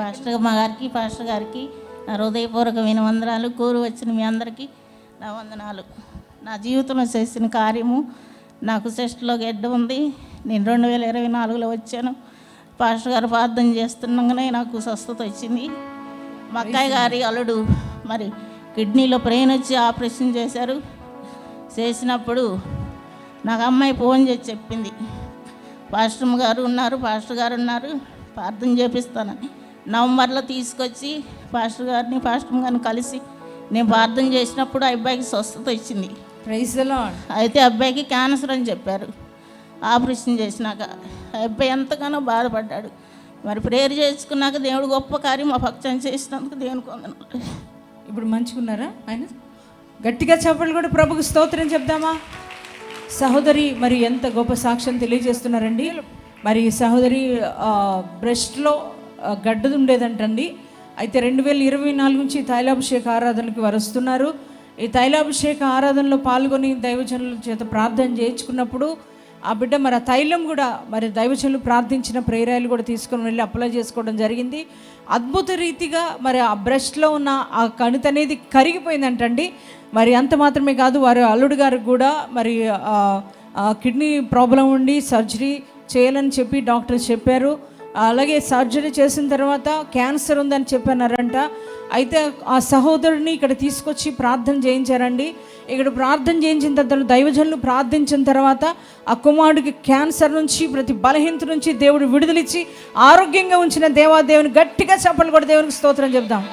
Pastor మా గారికి pastor గారికి నా హృదయపూర్వకమైన వందనాలు కోరు వచ్చిన మీ అందరికీ నా వందనాలు. నా జీవితంలో చేసిన కార్యము నాకు సెస్ట్లో గెడ్డ ఉంది. నేను రెండు వేల ఇరవై నాలుగులో వచ్చాను. పాస్టర్ గారు ప్రార్థన చేస్తుండగానే నాకు స్వస్థత వచ్చింది. మా అక్కయ్య గారి అల్లుడు మరి కిడ్నీలో ప్రేన్ వచ్చి ఆపరేషన్ చేశారు. చేసినప్పుడు నాకు అమ్మాయి ఫోన్ చేసి చెప్పింది. పాస్టర్ గారు ఉన్నారు పాస్టర్ గారు ఉన్నారు. ప్రార్థన చేపిస్తానని. నవంబర్లో తీసుకొచ్చి పాస్టర్ గారిని పాస్టర్ గారిని కలిసి నేను ప్రార్థన చేసినప్పుడు ఆ అబ్బాయికి స్వస్థత వచ్చింది. ప్రైజ్ లాడ్ అయితే అబ్బాయికి క్యాన్సర్ అని చెప్పారు. ఆపరేషన్ చేసినాక ఆ అబ్బాయి ఎంతగానో బాధపడ్డాడు. మరి ప్రేయర్ చేసుకున్నాక దేవుడు గొప్ప కార్యం మా పక్షాన్ని చేసినందుకు దేవునికి వందనాలు. ఇప్పుడు మంచుకున్నారా ఆయన? గట్టిగా చెప్పలు కూడా ప్రభుకు స్తోత్రం చెప్దామా? సహోదరి మరి ఎంత గొప్ప సాక్ష్యం తెలియజేస్తున్నారండి. మరి సహోదరి బ్రెస్ట్లో గడ్డది ఉండేదంటండి అయితే రెండు వేల ఇరవై నాలుగు నుంచి తైలాభిషేక ఆరాధనకి వారు వస్తున్నారు ఈ తైలాభిషేక ఆరాధనలో పాల్గొని దైవజనుల చేత ప్రార్థన చేయించుకున్నప్పుడు ఆ బిడ్డ మరి ఆ తైలం కూడా మరి దైవజనులు ప్రార్థించిన ప్రేరాయలు కూడా తీసుకొని వెళ్ళి అప్లై చేసుకోవడం జరిగింది. అద్భుత రీతిగా మరి ఆ బ్రష్లో ఉన్న ఆ కణిత అనేది కరిగిపోయిందంటండి. మరి అంత మాత్రమే కాదు వారి అల్లుడు గారికి కూడా మరి కిడ్నీ ప్రాబ్లం ఉండి సర్జరీ చేయాలని చెప్పి డాక్టర్ చెప్పారు. అలాగే సర్జరీ చేసిన తర్వాత క్యాన్సర్ ఉందని చెప్పన్నారంట అయితే ఆ సహోదరుని ఇక్కడ తీసుకొచ్చి ప్రార్థన చేయించారండి. ఇక్కడ ప్రార్థన చేయించిన తర్వాత దైవజనులు ప్రార్థించిన తర్వాత ఆ కుమారుడికి క్యాన్సర్ నుంచి ప్రతి బలహీనత నుంచి దేవుడు విడుదలిచ్చి ఆరోగ్యంగా ఉంచిన దేవాదేవుని గట్టిగా చెప్పలు కూడా దేవునికి స్తోత్రం చెప్దాం.